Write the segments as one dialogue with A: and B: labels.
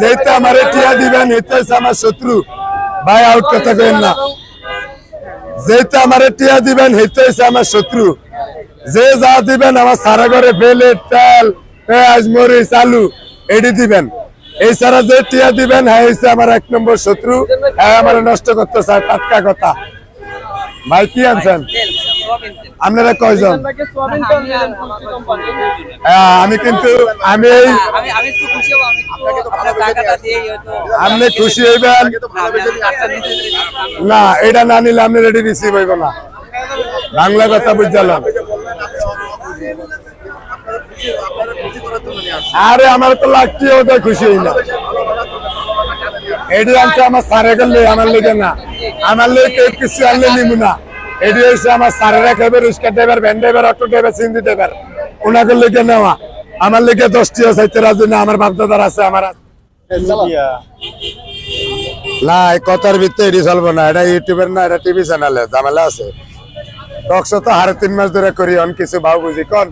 A: যেহেতু আমার টিয়া দিবেন এতে আমার শত্রু। ভাই আউট কথা কেন না। যেহেতু আমার টিয়া দিবেন হেতে আমার শত্রু। যে যা দিবেন, আমার সারা ঘরে বেলে, তেল, পেঁয়াজ, মরিচ, আলু, এডি দিবেন। সারা যে টিয়া দিবেন হ্যাঁ হচ্ছে আমার এক নম্বর শত্রু। হ্যাঁ আমার নষ্ট করতে চায় টাটকা কথা। ভাই, কি আনছেন? আপনারা কয়জন? হ্যাঁ, আমি কিন্তু আমি আপনি খুশি হইবেন? না এটা না নিলে আপনি রেডি রিসিভ হইব না। বাংলা কথা বুঝলাম। আরে আমার তো লাগছে ওদের খুশি হই না। এটি আনছে আমার সারে গেলে আমার লেগে না। আমার লেগে কিছু আনলে নিবো না। এটি হচ্ছে আমার সারেরা খাবে rickshaw driver van driver auto driver CNG driver. ওনাকে লেগে নেওয়া। আমার লেগে দশটিও চাইতে রাজি না আমার বাপদাদার আছে আমার। না কথার ভিতরে এটি চলবো না এটা ইউটিউবের না এটা টিভি চ্যানেলে ঝামেলা আছে। টকশো তো হারে তিন মাস ধরে করি অন কিছু ভাও বুঝি কন?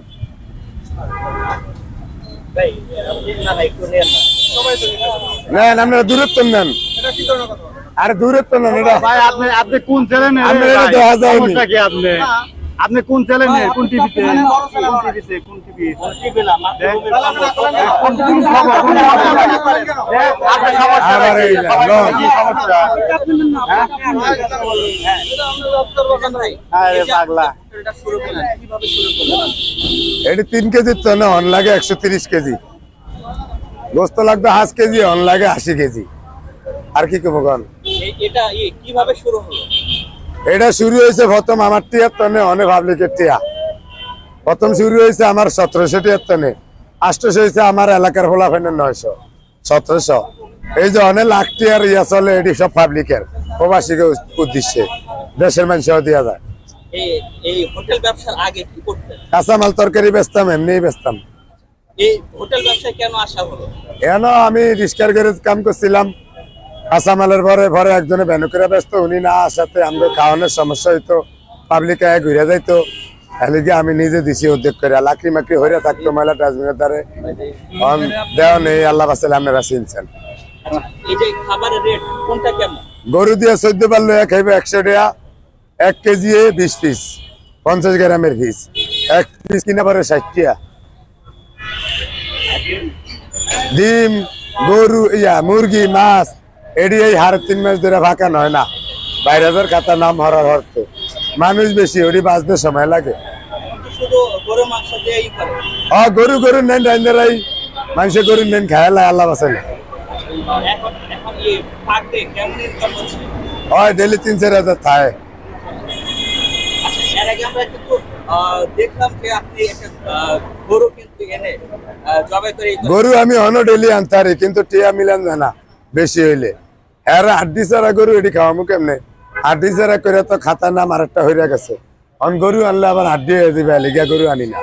A: নেন আপনারা দূরত্ব নেন। আরে দূরত্ব এটা
B: ভাই আপনি আপনি কোন চ্যানেলে
A: আমরা এটা দেখা যায়নি।
B: সমস্যা কি আপনি আপনি কোন চ্যানেলে কোন টিভিতে কোন টিভিতে কোন টিভি
A: আবার এই না, লন।
B: আরে পাগলা
A: এটি তিন কেজির তো না অন লাগে একশো তিরিশ কেজি গোস্ত লাগবে হাঁস কেজি অন লাগে আশি কেজি আর কি কব কন
C: এটা ই কীভাবে শুরু হলো?
A: এটা শুরু হয়েছে প্রথম আমার টিয়ার টনে অনেক পাবলিকের টিয়া। প্রথম শুরু হয়েছে আমার সতেরোশো টিয়ার টনে আষ্টশো হয়েছে আমার এলাকার নয়শো সতেরোশো। এই যে অনেক লাখ টিয়ার ইয়া চলে এটি সব পাবলিকের প্রবাসীকে উদ্দেশ্যে দেশের মানুষও দেওয়া যায়।
C: এই এই হোটেল ব্যবসার আগে কি করতেন?
A: কাঁচামাল তরকারি বেচতাম এমনি বেচতাম।
C: এই হোটেল ব্যবসায় কেন আসা হলো?
A: এন আমি রিস্কার করে কাম করছিলাম কাঁচামালের পরে পরে একজনে ভ্যানু করে ব্যস্ত উনি না আসাতে আমাদের খাওয়ানোর সমস্যা হইতো পাবলিক আয় ঘুরে যাইতো। এলিগে আমি নিজে দিছি উদ্যোগ করে লাকড়ি মাকড়ি হইরে থাকতো ময়লা ডাস্টবিনের দ্বারে। দেওয়া নেই আল্লাহ বাসালে আপনারা চিনছেন। গরু দিয়ে চোদ্দ পারল এক খাইবে একশো টাকা এক কেজি বিশ পিস পঞ্চাশ গ্রামের পিস এক পিস কিনা পরে ষাট টাকা। ডিম গরু ইয়া মুরগি মাছ এডি এই হার তিন মাস ধরে ফাঁকা নয় না। বাইরের খাতা নাম হরার হরতে মানুষ বেশি ওটি বাঁচতে সময় লাগে।
C: শুধু গরু
A: গরু নেন রাইন্দারাই মানুষে গরু নেন খায় আল্লাহ
C: হচ্ছে?
A: হয় ডেলি তিন চার হাজার থায়।
C: আচ্ছা গরু
A: আমি অন ডেলি আনতারি কিন্তু টিয়া মিলান জানা বেশি হইলে। এর হাড্ডি ছাড়া গরু এটি খাওয়ামু কেমনে? হাড্ডি ছাড়া করে তো খাতা নাম আর একটা হইয়া গেছে। অন গরু আনলে আবার হাড্ডি হয়ে দিবে লিগা গরু আনি না।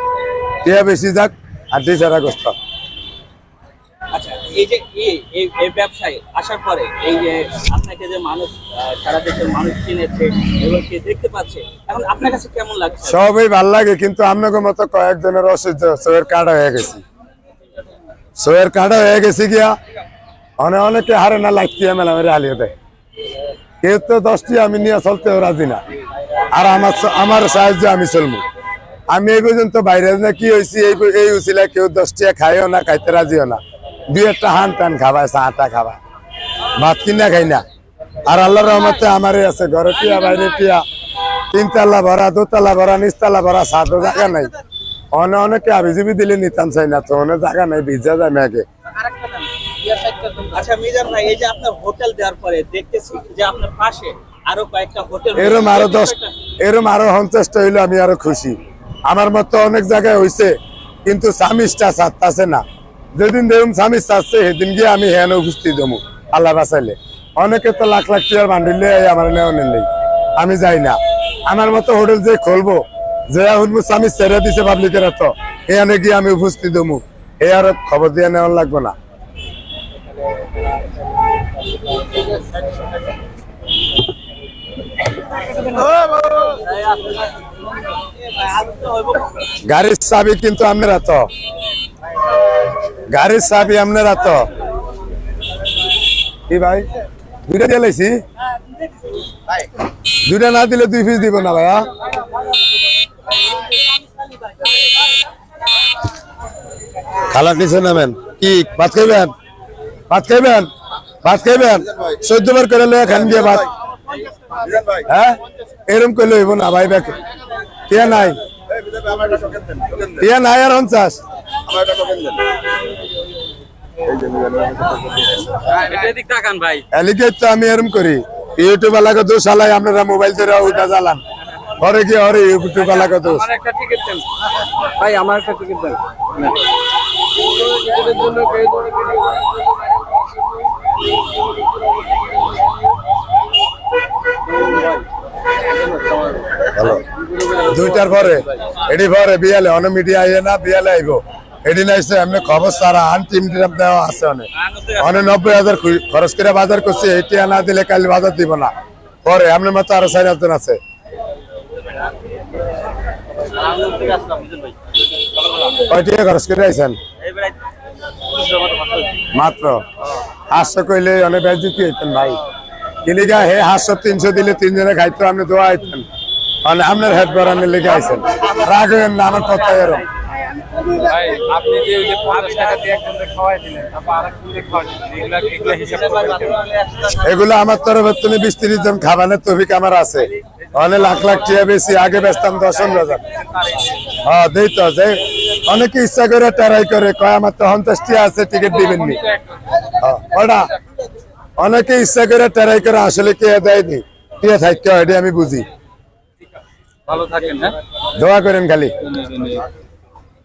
A: টিয়া বেশি যাক হাড্ডি গোস্ত।
C: আচ্ছা এই যে এই- এই এই ব্যবসায় আসার পরে এই যে আপনাকে যে মানুষ সারা দেশের মানুষ চিনেছে এবং কে দেখতে পাচ্ছে এখন আপনার কাছে কেমন লাগছে?
A: সবই ভালো লাগে কিন্তু আপনাকে মতো কয়েকজনের অসহ্য সোয়ের কাটা হয়ে গেছি। সোয়ের কাটা হয়ে গেছি গিয়া অনেক অনেকে হারে না লাগতি মেলা মেরে হালিয়ে দেয়। কেউ তো দশটি আমি নিয়ে চলতেও রাজি না। আর আমার আমার সাহায্যে আমি চলবো আমি এই পর্যন্ত বাইরে না কি হয়েছি এই এই উচিলায় কেউ দশটিয়া খাইও না, খাইতে রাজিও না। দুই একটা হান টান খাবায় চাটা খাবায়। ভাত কিনা খাই না। আর আল্লাহ রহমতে আমারই আছে, ঘরে টিয়া, বাইরে টিয়া। তিনতলা ভরা, দোতলা ভরা, নিচতলা ভরা সাদও জায়গা নাই। অনে অনেকে আবিজিবি দিলে নিতাম চাই না, তো অনেক জায়গা নাই, ভিজা যায় মেঘে
C: আচ্ছা মিজান ভাই এই যে আপনার হোটেল দেওয়ার পরে দেখতেছি যে আপনার পাশে আরও কয়েকটা হোটেল
A: এরম আরও দশ এরম আরও পঞ্চাশটা হইলে আমি আরও খুশি। আমার মতো অনেক জায়গায় হইছে কিন্তু স্বামীটা না। যেদিন দেখুন স্বামী সেদিন গিয়ে আমি হেন উপস্থিত দেবো আল্লাহ বাঁচাইলে। অনেকে তো লাখ লাখ টিয়ার বান্ডিলে আমার নেওয়া নেই। আমি যাই না। আমার মতো হোটেল যে খুলবো যে শুনব স্বামী ছেড়ে দিছে পাবলিকের তো এখানে গিয়ে আমি উপস্থিত দেবো এ আর খবর দিয়ে নেওয়ার লাগবে না। গাড়ির চাবি কিন্তু আপনারা তো। গাড়ির চাবি আপনারা তো। কি ভাই? দুইটা দিয়ে লাইছি? দুইটা না দিলে দুই পিস দিব না ভাইয়া। খালা নিচে নামেন কি, ভাত খাইবেন? ভাত খাইবেন? ভাত খাইবেন? চোদ্দ বার করে লয়ে খান গিয়ে ভাত। হ্যাঁ? এরম করলে হইব না ভাই ব্যাক। টিয়া নাই। টিয়া নাই আর তো আমি এরম করি ইউটিউব এলাকা দোষ আলাই আপনারা মোবাইল ধরে ওটা জ্বালান। ঘরে গিয়ে হরে ইউটিউব এলাকা দোষ।
C: একটা টিকিট দেন। ভাই আমার একটা টিকিট দেন।
A: দুইটার পরে, এডি পরে বিয়ালে অনেক মিডিয়া আইয়ে না বিয়ালে আইব। এডি নাইছে এমনি খবর সারা আন টিম টিম দেওয়া আছে অনেক। অনেক নব্বই হাজার খরচ করে বাজার করছে, এটি না দিলে কাল বাজার দিব না। পরে এমনি মতো আরও চার হাজার আছে। কয়টি খরচ করে আইছেন? মাত্র। হাস্য কইলে অনেক বেজিতি হইতেন ভাই। কিলিগা হে হাস্য তিনশো দিলে তিনজনে খাইতো আপনি দোয়া হইতেন। মানে আপনার হেড বরানি লেগে আইছেন। রাগ হইেন না আমার কথা
D: দিলেন এগুলা
A: আমার তরফের তুমি বিশ তিরিশ জন খাবানের তফিক আমার আছে। অনেক লাখ লাখ টিয়া বেশি আগে বেচতাম দশ হাজার। হ্যাঁ দেই তো যে অনেকে ইচ্ছা করে টেরাই করে কয় আমার তো টিয়া আছে টিকিট দিবেন নি। হ্যাঁ, ওটা অনেকে ইচ্ছা করে টেরাই করে আসলে কে দেয়নি কে থাকতে হয় আমি বুঝি।
D: ভালো থাকেন হ্যাঁ?
A: দোয়া করেন খালি।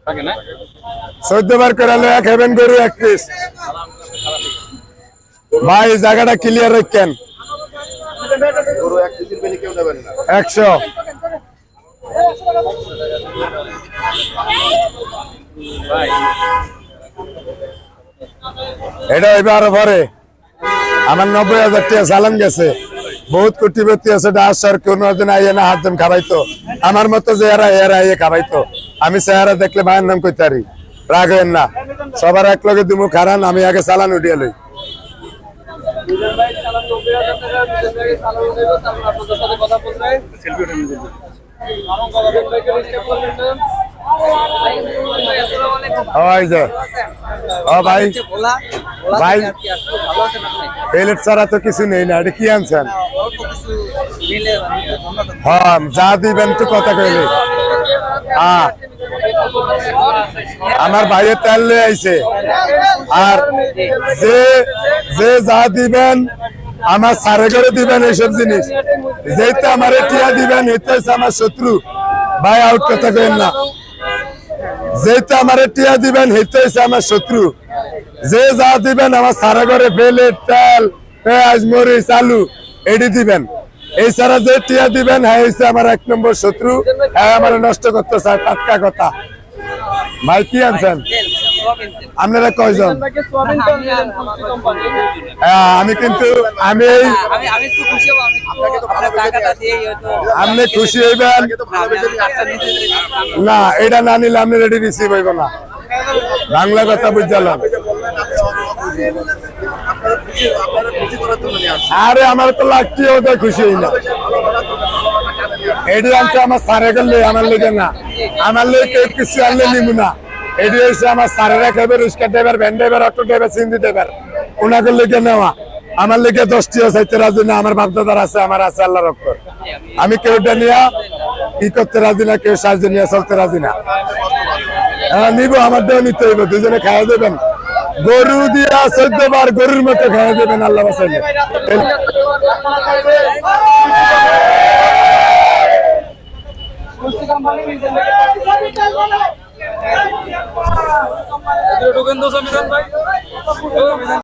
D: থাকেন হ্যাঁ?
A: চোদ্দ বার করে লয়া খাবেন গরু এক পিস। ভাই জায়গাটা ক্লিয়ার রাখেন। একশো। এটা আরও পরে। আমার নব্বই হাজার টাকা চালান গেছে। বহুত কোটিপতি আছে ডাসার কোন দিন আইয়ে না হাত দিন খাবাইতো। আমার মতো যে এরা এরা আইয়ে খাবাইতো। আমি চেহারা দেখলে ভাইয়ের নাম কইতারি রাগ হইন না। সবার এক লগে দুমু খারান আমি আগে চালান উঠিয়ে লই। ও ভাই। ছাড়া তো কিছু নেই না কি আনছেন? হ্যাঁ যা দিবেন তো কথা হ্যাঁ আমার ভাইয়ের তেল লয়ে আইছে। আর যে যে যা দিবেন আমার সারে করে দিবেন এইসব জিনিস। যেটা আমার টিয়া দিবেন এটা হচ্ছে আমার শত্রু। ভাই আউট কথা কইেন না। যেটা আমার টিয়া দিবেন হেতে হচ্ছে আমার শত্রু। যে যা দিবেন, আমার সারা ঘরে ফেলে, তেল, পেঁয়াজ, মরিচ, আলু এটি দিবেন। এই সারা যে টিয়া দিবেন হ্যাঁ হচ্ছে আমার এক নম্বর শত্রু। হ্যাঁ আমার নষ্ট করতে চায় টাটকা কথা। ভাই, কি আনছেন? আপনারা কয়জন? হ্যাঁ, আমি কিন্তু আমি আপনি খুশি হইবেন? না এটা না নিলে আপনি রেডি রিসিভ হইব না। বাংলা কথা বুঝলাম আরে আমার তো লাগছে ওটা খুশি হই না। এটি আনছে আমার সারে গেলে আমার লেগে না। আমার লেগে কিছু আনলে নিব না। এটি হচ্ছে আমার সারেরা খাবে rickshaw driver van driver auto driver CNG driver ওনাকে লেগে নেওয়া। আমার লেগে দশটিও চাইতে রাজি না, আমার বাপদাদার আছে, আমার আছে আল্লাহ রক্ষর আমি কেউটা নিয়ে কি করতে রাজি না, কেউ সাহায্য নিয়ে চলতে রাজি না। হ্যাঁ নিব, আমার দেহ নিতে হইব, দুজনে খাওয়া দেবেন। গরু দিয়া চোদ্দ বার গরুর মতো খাওয়া দেবেন, আল্লাহ বাসাইলে
D: ঢুকেন তো ভাই।